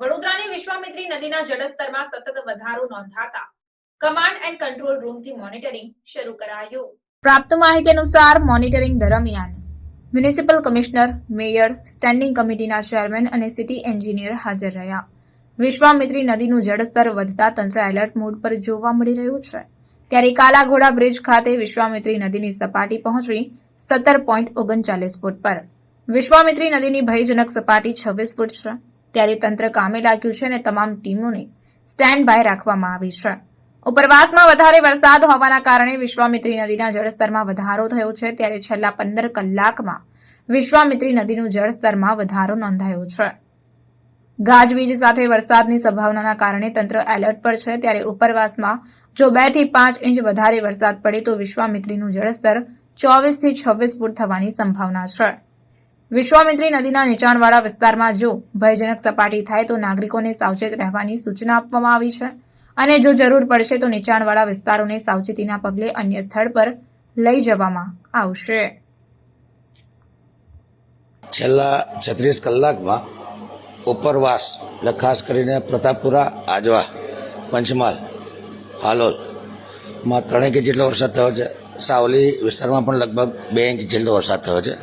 વડોદરાની વિશ્વામિત્રી નદીના જળસ્તરમાં સતત વધારો નોંધાતા કમાન્ડ એન્ડ કંટ્રોલ રૂમથી મોનિટરિંગ શરૂ કરાયું. પ્રાપ્ત માહિતી અનુસાર મોનિટરિંગ દરમિયાન મ્યુનિસિપલ કમિશનર, મેયર, સ્ટેન્ડિંગ કમિટીના ચેરમેન અને સિટી એન્જિનિયર હાજર રહ્યા. વિશ્વામિત્રી નદીનું જળસ્તર વધતા તંત્ર એલર્ટ મોડ પર જોવા મળી રહ્યું છે. ત્યારે કાલાઘોડા બ્રિજ ખાતે વિશ્વામિત્રી નદીની સપાટી પહોંચી સત્તર પોઈન્ટ ઓગણચાલીસ ફૂટ પર. વિશ્વામિત્રી નદીની ભયજનક સપાટી છવ્વીસ ફૂટ છે. ત્યારે તંત્ર કામે લાગ્યું છે અને તમામ ટીમોને સ્ટેન્ડ બાય રાખવામાં આવી છે. ઉપરવાસમાં વધારે વરસાદ હોવાના કારણે વિશ્વામિત્રી નદીના જળસ્તરમાં વધારો થયો છે. ત્યારે છેલ્લા પંદર કલાકમાં વિશ્વામિત્રી નદીનું જળસ્તરમાં વધારો નોંધાયો છે. ગાજવીજ સાથે વરસાદની સંભાવનાના કારણે તંત્ર એલર્ટ પર છે. ત્યારે ઉપરવાસમાં જો બેથી પાંચ ઇંચ વધારે વરસાદ પડે તો વિશ્વામિત્રીનું જળસ્તર ચોવીસથી છવ્વીસ ફૂટ થવાની સંભાવના છે. વિશ્વામિત્રી નદીના નીચાણવાળા વિસ્તારમાં જો ભયજનક સપાટી થાય તો નાગરિકોને સાવચેત રહેવાની સૂચના આપવામાં આવી છે. અને જો જરૂર પડશે તો નીચાણવાળા વિસ્તારોને સાવચેતીના પગલે અન્ય સ્થળ પર લઈ જવામાં આવશે. છેલ્લા છત્રીસ કલાકમાં ઉપરવાસ એટલે ખાસ કરીને પ્રતાપપુરા, આજવા, પંચમહાલ હાલોલમાં ત્રણેક જેટલો વરસાદ થયો છે સાવલી વિસ્તારમાં પણ લગભગ બે ઇંચ જેટલો વરસાદ થયો છે.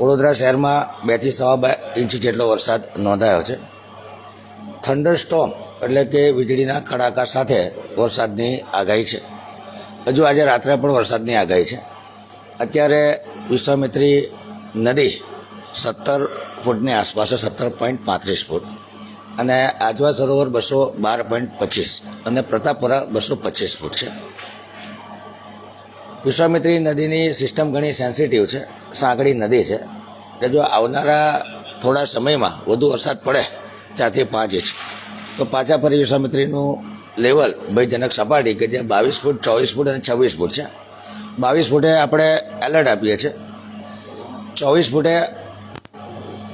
વડોદરા શહેરમાં બેથી સવા બે ઇંચ જેટલો વરસાદ નોંધાયો છે. થંડર સ્ટોમ એટલે કે વીજળીના કડાકા સાથે વરસાદની આગાહી છે. હજુ આજે રાત્રે પણ વરસાદની આગાહી છે. અત્યારે વિશ્વામિત્રી નદી સત્તર ફૂટની આસપાસ સત્તર પોઈન્ટ પાંત્રીસ ફૂટ. અને આજવા સરોવર બસો બાર પોઈન્ટ પચીસ અને પ્રતાપપુરા બસો પચીસ ફૂટ છે. વિશ્વામિત્રી નદીની સિસ્ટમ ઘણી સેન્સિટિવ છે, સાંકડી નદી છે. એટલે જો આવનારા થોડા સમયમાં વધુ વરસાદ પડે, ચારથી પાંચ ઇંચ. તો પાછા ફરી વિશ્વામિત્રીનું લેવલ ભયજનક સપાટી કે જે બાવીસ ફૂટ, ચોવીસ ફૂટ અને છવ્વીસ ફૂટ છે. બાવીસ ફૂટે આપણે એલર્ટ આપીએ છીએ. ચોવીસ ફૂટે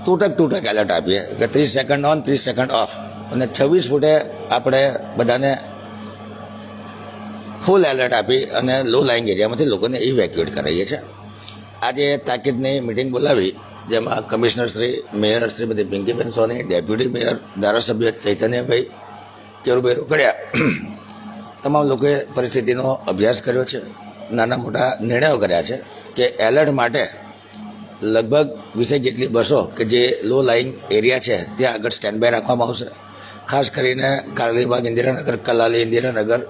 તૂટક તૂટક એલર્ટ આપીએ. કે ત્રીસ સેકન્ડ ઓન ત્રીસ સેકન્ડ ઓફ અને છવ્વીસ ફૂટે આપણે બધાને ફૂલ એલર્ટ આપી અને લો લાઇંગ એરિયામાંથી લોકોને ઇવેક્યુએટ કરાવીએ છીએ. આજે તાકીદની મિટિંગ બોલાવી, જેમાં commissioner Shri mayor Shrimati Pinkiben Soni deputy mayor ધારાસભ્ય ચૈતન્યભાઈ કેરુભાઈ રોકડિયા, તમામ લોકોએ પરિસ્થિતિનો અભ્યાસ કર્યો છે. નાના મોટા નિર્ણયો કર્યા છે કે એલર્ટ માટે લગભગ વીસેક જેટલી બસો કે જે લો લાઇંગ એરિયા છે, ત્યાં આગળ સ્ટેન્ડ બાય રાખવામાં આવશે. ખાસ કરીને કારલીબાગ ઇન્દિરાનગર, કલાલી ઇન્દિરાનગર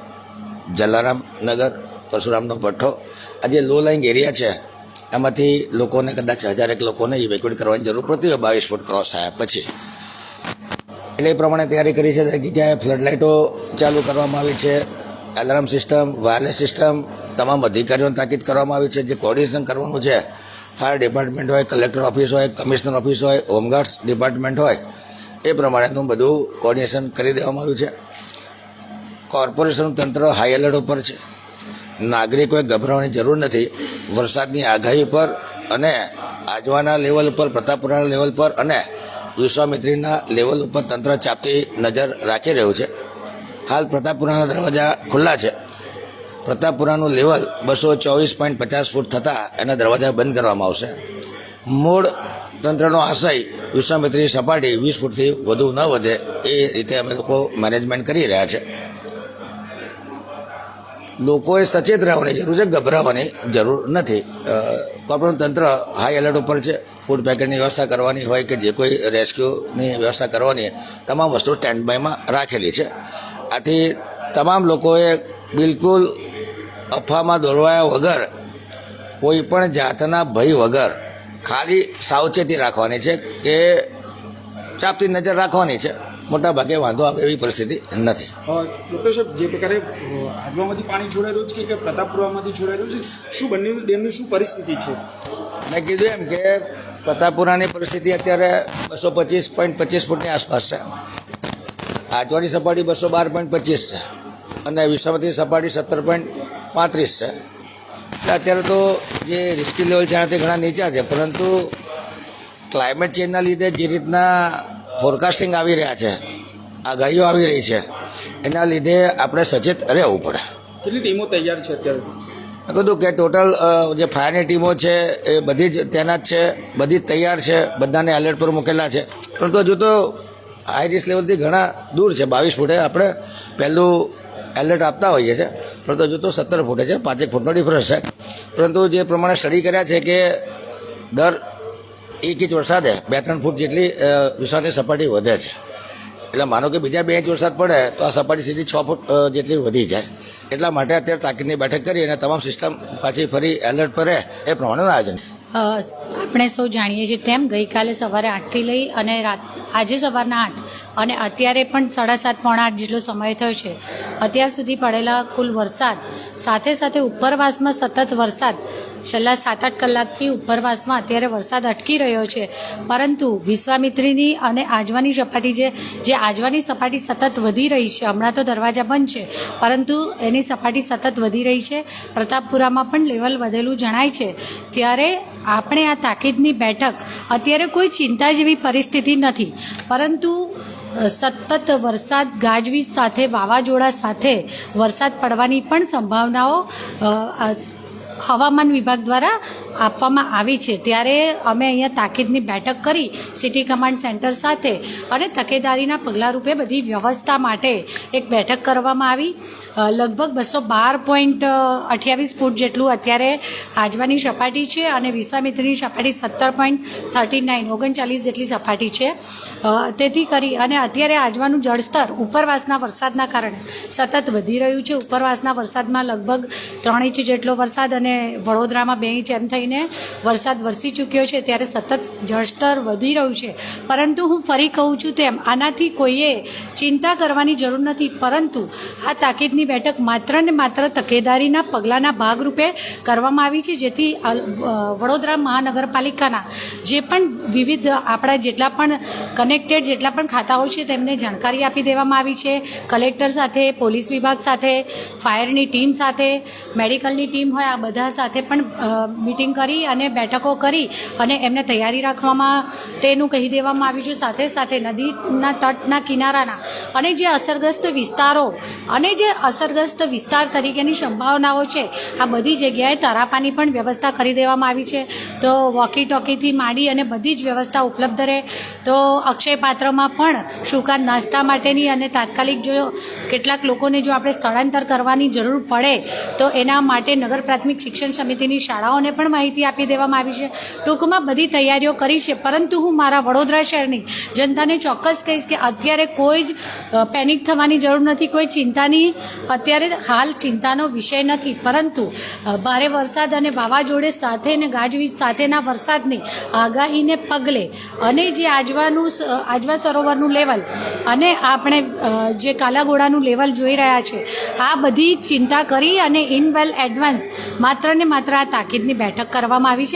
જલારામ નગર, પરશુરામનો ભઠ્ઠો આ જે લો લાઇંગ એરિયા છે, એમાંથી લોકોને કદાચ હજારેક લોકોને ઇવેક્યુએટ કરવાની જરૂર પડતી હોય, બાવીસ ફૂટ ક્રોસ થયા પછી. એટલે એ પ્રમાણે તૈયારી કરી છે, દરેક જગ્યાએ ફ્લડ લાઇટો ચાલુ કરવામાં આવી છે. એલાર્મ સિસ્ટમ વાયરલેસ સિસ્ટમ તમામ અધિકારીઓને તાકીદ કરવામાં આવી છે. જે કોર્ડિનેશન કરવાનું છે ફાયર ડિપાર્ટમેન્ટ હોય કલેક્ટર ઓફિસ હોય કમિશનર ઓફિસ હોય હોમગાર્ડ્સ ડિપાર્ટમેન્ટ હોય, એ પ્રમાણેનું બધું કોર્ડિનેશન કરી દેવામાં આવ્યું છે. કોર્પોરેશનનું તંત્ર હાઈ એલર્ટ ઉપર છે. નાગરિકોએ ગભરાવાની જરૂર નથી. વરસાદની આગાહી પર અને આજવાના લેવલ ઉપર, પ્રતાપપુરાના લેવલ પર અને વિશ્વામિત્રીના લેવલ ઉપર તંત્ર ચાપતી નજર રાખી રહ્યું છે. હાલ પ્રતાપપુરાના દરવાજા ખુલ્લા છે. પ્રતાપપુરાનું લેવલ બસો ચોવીસ પોઈન્ટ પચાસ ફૂટ થતાં એના દરવાજા બંધ કરવામાં આવશે. મૂળ તંત્રનો આશય વિશ્વામિત્રી સપાટી વીસ ફૂટથી વધુ ન વધે એ રીતે અમે લોકો મેનેજમેન્ટ કરી રહ્યા છે. લોકોએ સચેત રહેવાની જરૂર છે, ગભરાવાની જરૂર નથી. કોર્પોરેટ તંત્ર હાઈ એલર્ટ ઉપર છે ફૂડ પેકેટની વ્યવસ્થા કરવાની હોય કે જે કોઈ રેસ્ક્યુની વ્યવસ્થા કરવાની તમામ વસ્તુ સ્ટેન્ડ બાયમાં રાખેલી છે. આથી તમામ લોકોએ બિલકુલ અફવામાં દોરવાયા વગર, કોઈ પણ જાતના ભય વગર ખાલી સાવચેતી રાખવાની છે કે ચાપતી નજર રાખવાની છે. મોટા ભાગે વાંધો આવે એવી પરિસ્થિતિ નથી. ડૉક્ટર સાહેબ જે પ્રકારે આજવામાંથી પાણી છોડાયેલું છે કે પ્રતાપપુરામાંથી છોડાયેલું છે શું બંને ડેમની શું પરિસ્થિતિ છે? મેં કીધું એમ કે પ્રતાપપુરાની પરિસ્થિતિ અત્યારે બસો પચીસ પોઈન્ટ પચીસ ફૂટની આસપાસ છે. આજવાની સપાટી બસો બાર પોઈન્ટ પચીસ છે. અને વિશ્વમતી સપાટી સત્તર પોઈન્ટ પાંત્રીસ છે. એટલે અત્યારે તો જે રિસ્કી લેવલ છે એનાથી ઘણા નીચા છે પરંતુ ક્લાઇમેટ ચેન્જના લીધે જે રીતના ફોરકાસ્ટિંગ આવી રહ્યા છે. આગાહીઓ આવી રહી છે. એના લીધે આપણે સચેત રહેવું પડે. કેટલી ટીમો તૈયાર છે અત્યારે? મેં કીધું કે ટોટલ જે ફાયરની ટીમો છે એ બધી જ તૈનાત છે બધી જ તૈયાર છે બધાને એલર્ટ પર મૂકેલા છે. પરંતુ હજુ તો હાઈ રિસ્ક લેવલથી ઘણા દૂર છે. બાવીસ ફૂટે આપણે પહેલું એલર્ટ આપતા હોઈએ છીએ પરંતુ હજુ તો સત્તર ફૂટે છે. પાંચેક ફૂટનો ડિફરન્સ છે. પરંતુ જે પ્રમાણે સ્ટડી કર્યા છે કે દર એક ઇંચ વરસાદે બે ત્રણ ફૂટ જેટલી વિશ્વાસની સપાટી વધે છે. એટલે માનો કે બીજા બે ઇંચ વરસાદ પડે, તો આ સપાટી સીધી છ ફૂટ જેટલી વધી જાય. એટલા માટે અત્યારે તાકીદની બેઠક કરી અને તમામ સિસ્ટમ પાછી ફરી એલર્ટ પર રહે એ પ્રમાણેનું આયોજન. આપણે સૌ જાણીએ છીએ તેમ ગઈકાલે સવારે આઠથી લઈ અને રાત, આજે સવારના આઠ અને અત્યારે પણ સાડા સાત પોણા આઠ જેટલો સમય થયો છે. અત્યાર સુધી પડેલા કુલ વરસાદ, સાથે સાથે ઉપરવાસમાં સતત વરસાદ, છેલ્લા સાત આઠ કલાકથી ઉપરવાસમાં અત્યારે વરસાદ અટકી રહ્યો છે. પરંતુ વિશ્વામિત્રીની અને આજવાની સપાટી જે જે આજવાની સપાટી સતત વધી રહી છે, હમણાં તો દરવાજા બંધ છે, પરંતુ એની સપાટી સતત વધી રહી છે. પ્રતાપપુરામાં પણ લેવલ વધેલું જણાય છે. ત્યારે આપણે આ તાકીદની બેઠક અત્યારે કોઈ ચિંતા જેવી પરિસ્થિતિ નથી, પરંતુ સતત વરસાદ ગાજવીજ સાથે, વાવાઝોડા સાથે વરસાદ પડવાની પણ સંભાવનાઓ હવામાન વિભાગ દ્વારા આપવામાં આવી છે. ત્યારે અમે અહીંયા તાકીદની બેઠક કરી સિટી કમાન્ડ સેન્ટર સાથે અને તકેદારીના પગલાં રૂપે બધી વ્યવસ્થા માટે એક બેઠક કરવામાં આવી. લગભગ બસો બાર પોઈન્ટ અઠ્યાવીસ ફૂટ જેટલું અત્યારે આજવાની સપાટી છે અને વિશ્વામિત્રીની સપાટી સત્તર પોઈન્ટ થર્ટી નાઇન, ઓગણચાલીસ જેટલી સપાટી છે. તેથી કરી અને અત્યારે આજવાનું જળસ્તર ઉપરવાસના વરસાદના કારણે સતત વધી રહ્યું છે. ઉપરવાસના વરસાદમાં લગભગ ત્રણ ઇંચ જેટલો વરસાદ અને વડોદરામાં બે ઇંચ એમ થઈને વરસાદ વરસી ચૂક્યો છે. ત્યારે સતત જળસ્તર વધી રહ્યું છે. પરંતુ હું ફરી કહું છું તેમ, આનાથી કોઈએ ચિંતા કરવાની જરૂર નથી. પરંતુ આ તાકીદની બેઠક માત્ર ને માત્ર તકેદારીના પગલાંના ભાગરૂપે કરવામાં આવી છે, જેથી વડોદરા મહાનગરપાલિકાના જે પણ વિવિધ આપણા જેટલા પણ કનેક્ટેડ જેટલા પણ ખાતાઓ છે, તેમને જાણકારી આપી દેવામાં આવી છે. કલેક્ટર સાથે, પોલીસ વિભાગ સાથે, ફાયરની ટીમ સાથે, મેડિકલની ટીમ હોય, આ બધા સાથે પણ મિટિંગ કરી અને બેઠકો કરી અને એમને તૈયારી રાખવામાં તેનું કહી દેવામાં આવ્યું છે. સાથે સાથે નદીના તટના કિનારાના અને જે અસરગ્રસ્ત વિસ્તારો અને જે અસરગ્રસ્ત વિસ્તાર તરીકેની સંભાવનાઓ છે. આ બધી જગ્યાએ તરાપાની પણ વ્યવસ્થા કરી દેવામાં આવી છે. તો વોકી ટોકીથી માંડી અને બધી જ વ્યવસ્થા ઉપલબ્ધ રહે. તો અક્ષય પાત્રમાં પણ સુકા નાસ્તા માટેની અને તાત્કાલિક જો કેટલાક લોકોને જો આપણે સ્થળાંતર કરવાની જરૂર પડે, તો એના માટે નગર પ્રાથમિક શિક્ષણ સમિતિની શાળાઓને પણ માહિતી આપી દેવામાં આવી છે. ટૂંકમાં બધી તૈયારીઓ કરી છે, પરંતુ હું મારા વડોદરા શહેરની જનતાને ચોક્કસ કહીશ કે અત્યારે કોઈ જ પેનિક થવાની જરૂર નથી, કોઈ ચિંતાની અત્યારે હાલ ચિંતાનો વિષય નથી, પરંતુ ભારે વરસાદ અને વાવાઝોડે સાથે ને ગાજવીજ સાથેના વરસાદની આગાહીને પગલે અને જે આજવાનું આજવા સરોવરનું લેવલ અને આપણે જે કાલાઘોડાનું લેવલ જોઈ રહ્યા છે, આ બધી ચિંતા કરી અને ઇન વેલ એડવાન્સ માત્ર ને માત્ર આ તાકીદની બેઠક કરવામાં આવી છે.